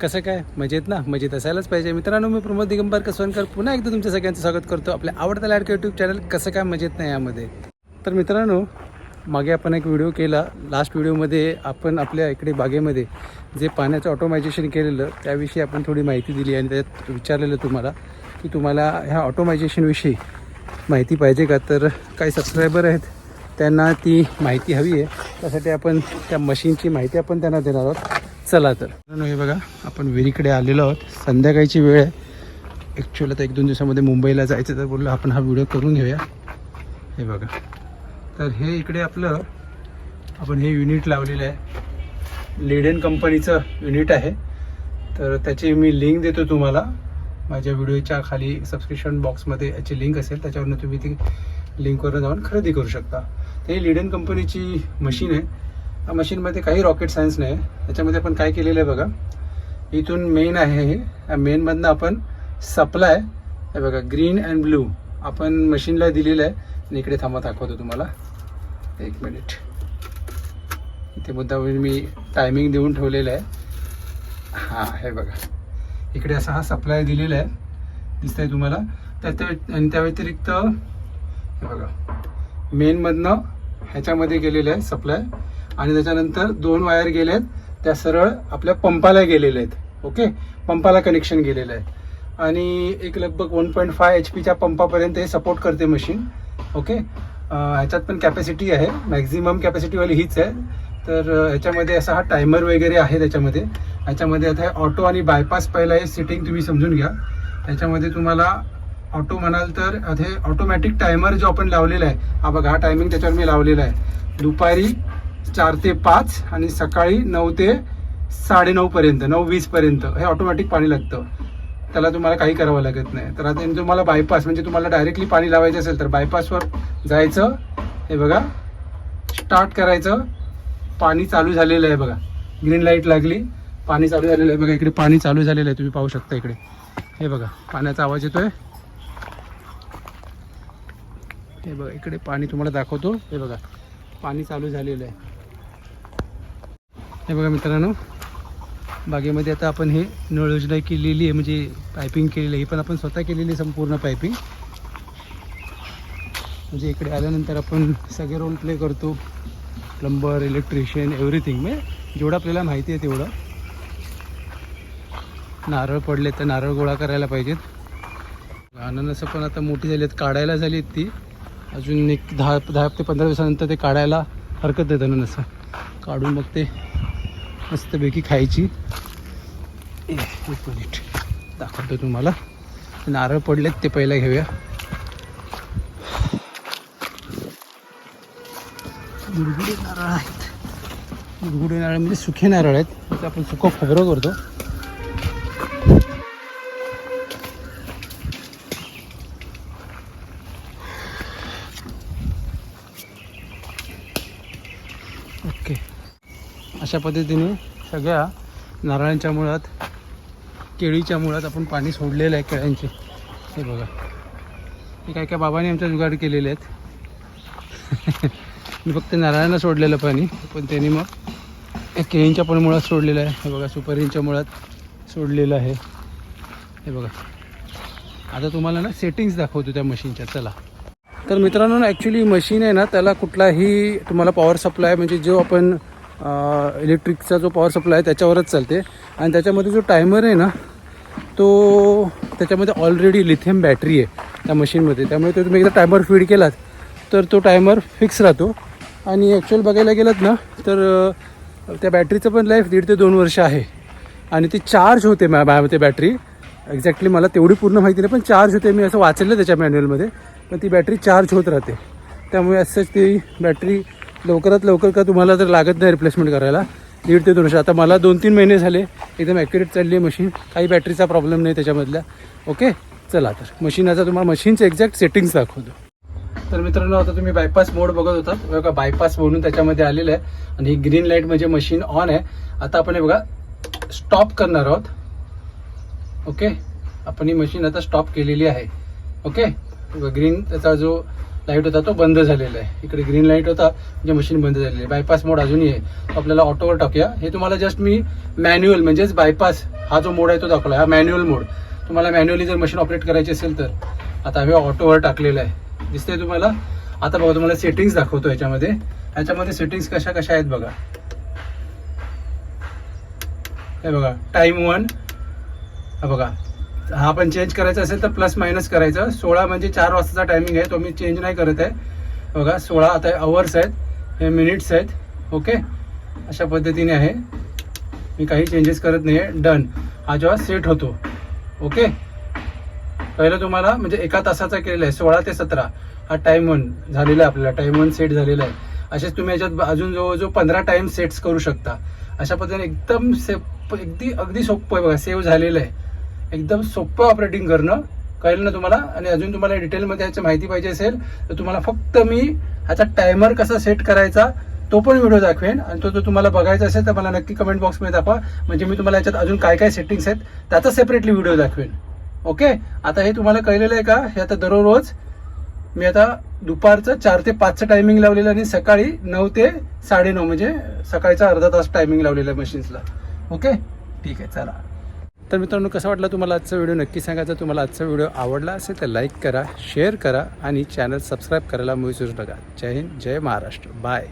कसं काय? मजेत ना? मजेत असायलाच पाहिजे. मित्रांनो मी प्रमोद दिगंबर कसवणकर पुन्हा एकदा तुमच्या सगळ्यांचं स्वागत करतो. आपल्या आवडत्या लाडके यूट्यूब चॅनल कसं काय मजेत नाही यामध्ये. तर मित्रांनो मागे आपण एक व्हिडिओ केला. लास्ट व्हिडिओमध्ये आपण आपल्या इकडे बागेमध्ये जे पाण्याचं ऑटोमायझेशन केलेलं त्याविषयी आपण थोडी माहिती दिली आणि त्यात विचारलेलं तुम्हाला की तुम्हाला ह्या ऑटोमायझेशनविषयी माहिती पाहिजे का? तर काही सबस्क्रायबर आहेत त्यांना ती माहिती हवी आहे. त्यासाठी आपण त्या मशीनची माहिती आपण त्यांना देणार आहोत. चला तर. हे बघा आपण विहिरीकडे आलेलो आहोत. संध्याकाळची वेळ आहे. ॲक्च्युअली आता एक दोन दिवसामध्ये मुंबईला जायचं तर बोललो आपण हा व्हिडिओ करून घेऊया. हे बघा. तर हे इकडे आपलं आपण हे युनिट लावलेलं आहे. लिडेन कंपनीचं युनिट आहे. तर त्याची मी लिंक देतो तुम्हाला. माझ्या व्हिडिओच्या खाली सबस्क्रिप्शन बॉक्समध्ये याची लिंक असेल त्याच्यावरनं तुम्ही ती लिंकवर जाऊन खरेदी करू शकता. ते लिडेन कंपनीची मशीन आहे. या मशीनमध्ये काही रॉकेट सायन्स नाही आहे याच्यामध्ये आपण काय केलेलं आहे बघा. इथून मेन आहे हे. या मेनमधनं आपण सप्लाय हे बघा ग्रीन अँड ब्लू आपण मशीनला दिलेलं आहे. आणि इकडे थांबा दाखवतो तुम्हाला. एक मिनिट इथे मुद्दा मी टायमिंग देऊन ठेवलेलं आहे. हां हे बघा. इकडे असा हा सप्लाय दिलेला आहे. दिसतंय तुम्हाला. तर त्या- आणि त्या व्यतिरिक्त हे बघा. मेनमधनं ह्याच्यामध्ये गेलेलं आहे सप्लाय आणि त्याच्यानंतर दोन वायर गेले आहेत त्या सरळ आपल्या पंपाला गेलेल्या आहेत. ओके पंपाला कनेक्शन गेलेलं आहे. आणि एक लगभग वन पॉईंट फाय एच पीच्या पंपापर्यंत हे सपोर्ट करते मशीन ओके ह्याच्यात पण कॅपॅसिटी आहे. मॅक्झिमम कॅपॅसिटीवाली हीच आहे. तर ह्याच्यामध्ये असा हा टायमर वगैरे आहे त्याच्यामध्ये. ह्याच्यामध्ये आता हे ऑटो आणि बायपास पहिला हे सिटिंग तुम्ही समजून घ्या. त्याच्यामध्ये तुम्हाला ऑटो म्हणाल तर हे ऑटोमॅटिक टायमर जो आपण लावलेला आहे हा बघा हा टायमिंग त्याच्यावर मी लावलेला आहे. दुपारी चार ते पाच आणि सकाळी नऊ ते साडेनऊपर्यंत नऊ वीसपर्यंत हे ऑटोमॅटिक पाणी लागतं. त्याला तुम्हाला काही करावं लागत नाही. तर आता तुम्हाला बायपास म्हणजे तुम्हाला डायरेक्टली पाणी लावायचं असेल तर बायपासवर जायचं. हे बघा स्टार्ट करायचं. पाणी चालू झालेलं आहे बघा. ग्रीन लाइट लागली. पाणी चालू झालेलं आहे बघा. इकडे पाणी चालू झालेलं आहे. तुम्ही पाहू शकता इकडे. हे बघा पाण्याचा आवाज येतोय. हे बघा इकडे पाणी तुम्हाला दाखवतो. हे बघा पाणी चालू झालेलं आहे. हे बघा मित्रांनो बागेमध्ये आता आपण हे नळ योजना केलेली आहे म्हणजे पायपिंग केलेली आहे. ही पण आपण स्वतः केलेली आहे संपूर्ण पायपिंग म्हणजे इकडे आल्यानंतर आपण सगळे रोल प्ले करतो. प्लंबर इलेक्ट्रिशियन एव्हरीथिंग म्हणजे जेवढं आपल्याला माहिती आहे तेवढं. नारळ पडले तर नारळ गोळा करायला पाहिजेत. अननसं पण आता मोठी झाली आहेत काढायला झाली आहेत ती. अजून एक दहा दहा ते पंधरा दिवसानंतर ते काढायला हरकत देत अननसं. काढून मग ते मस्तपैकी खायची. एक मिनिट. दाखवतो तुम्हाला. नारळ पडलेत ते पहिला घेऊया. गुडगुडे नारळ आहेत. गुडगुडे नारळ म्हणजे सुखे नारळ आहेत. आपण सुकं खोबरं करतो. अशा पद्धतीने सगळ्या नारळांच्या मुळात केळीच्या मुळात आपण पाणी सोडलेलं आहे केळ्यांचे. हे बघा. हे काय काय बाबांनी आमच्या जुगाड केलेले आहेत. मी फक्त नारळांना सोडलेलं पाणी पण त्यांनी मग या केळींच्या पण मुळात सोडलेलं आहे. हे बघा सुपारींच्या मुळात सोडलेलं आहे. हे बघा. आता तुम्हाला ना सेटिंग्स दाखवतो त्या मशीनच्या चला. तर मित्रांनो ॲक्च्युली मशीन आहे ना त्याला कुठलाही तुम्हाला पॉवर सप्लाय म्हणजे जो आपण इलेक्ट्रिकचा जो पॉवर सप्लाय आहे त्याच्यावरच चालते. आणि त्याच्यामध्ये जो टायमर आहे ना तो त्याच्यामध्ये ऑलरेडी लिथियम बॅटरी आहे त्या मशीनमध्ये त्यामुळे तो तुम्ही एकदा टायमर फीड केलात तर तो टायमर फिक्स राहतो. आणि ॲक्च्युअल बघायला गेलात ना तर त्या बॅटरीचं पण लाईफ दीड ते दोन वर्ष आहे. आणि ती चार्ज होते मॅ मॅ ते बॅटरी एक्झॅक्टली मला तेवढी पूर्ण माहिती नाही पण चार्ज होते. मी असं वाचलं त्याच्या मॅन्युअलमध्ये पण ती बॅटरी चार्ज होत राहते. त्यामुळे असंच ती बॅटरी लवकरात लवकर का तुम्हाला तर लागत नाही रिप्लेसमेंट करायला? दीड ते दोनशे आता मला दोन तीन महिने झाले एकदम ॲक्युरेट चालली आहे मशीन काही बॅटरीचा प्रॉब्लेम नाही त्याच्यामधल्या. ओके चला तर. मशीनाचा तुम्हाला मशीनचे एक्झॅक्ट सेटिंग्स दाखवतो. तर मित्रांनो आता तुम्ही बायपास मोड बघत होता. बघा बायपास म्हणून त्याच्यामध्ये आलेलं आहे. आणि ही ग्रीन लाइट म्हणजे मशीन ऑन आहे. आता आपण हे बघा स्टॉप करणार आहोत. ओके आपण ही मशीन आता स्टॉप केलेली आहे. ओके ग्रीन त्याचा जो लाइट होता तो बंद झालेला आहे. इकडे ग्रीन लाइट होता म्हणजे मशीन बंद झालेली आहे. बायपास मोड अजूनही आहे. आपल्याला ऑटोवर टाकूया. हे तुम्हाला जस्ट मी मॅन्युअल म्हणजेच बायपास हा जो मोड आहे तो दाखवला हा मॅन्युअल मोड तुम्हाला मॅन्युअली जर मशीन ऑपरेट करायची असेल तर. आता आम्ही ऑटोवर टाकलेलं आहे. दिसतंय तुम्हाला? आता बघा तुम्हाला सेटिंग्स दाखवतो याच्यामध्ये. याच्यामध्ये सेटिंग्स कशा कशा आहेत बघा. हे बघा टाईम वन हा बघा. हा आपण चेंज करायचा असेल तर प्लस मायनस करायचं. सोळा म्हणजे चार वाजताचा टायमिंग आहे. तो मी चेंज नाही करत आहे. बघा सोळा आता अवर्स आहेत. हे मिनिट्स आहेत. ओके अशा पद्धतीने आहे. मी काही चेंजेस करत नाही आहे डन हा जेव्हा सेट होतो. ओके पहिलं तुम्हाला म्हणजे एका तासाचा केलेला आहे. सोळा ते सतरा. हा टाइम वन झालेला आहे आपल्याला. टाइम वन सेट झालेला आहे. असेच तुम्ही याच्यात अजून जवळजवळ पंधरा टाइम सेट्स करू शकता. अशा पद्धतीने एकदम से अगदी अगदी सोपं आहे बघा. सेव्ह झालेलं आहे. एकदम सोपं ऑपरेटिंग करणं. कळेल ना तुम्हाला? आणि अजून तुम्हाला डिटेलमध्ये याची माहिती पाहिजे असेल तर तुम्हाला फक्त मी ह्याचा टायमर कसा सेट करायचा तो पण व्हिडिओ दाखवेन. आणि तो जर तुम्हाला बघायचा असेल तर मला नक्की कमेंट बॉक्समध्ये दाखवा. म्हणजे मी तुम्हाला याच्यात अजून काय काय सेटिंग्स आहेत त्याचा सेपरेटली व्हिडिओ दाखवेन. ओके आता हे तुम्हाला कळलेलं आहे का? हे आता दररोज मी आता दुपारचं चार ते पाचचं टायमिंग लावलेलं आणि सकाळी नऊ ते साडेनऊ म्हणजे सकाळचा अर्धा तास टायमिंग लावलेलं आहे मशीन्सला ओके ठीक आहे चला. तर मित्रांनो कसा वाटला तुम्हाला आजचा व्हिडिओ? नक्की सांगायचा तुम्हाला आजचा व्हिडिओ आवडला असेल तर लाईक करा शेअर करा आणि चॅनल सबस्क्राईब करायला विसरू नका. जय हिंद जय महाराष्ट्र. बाय.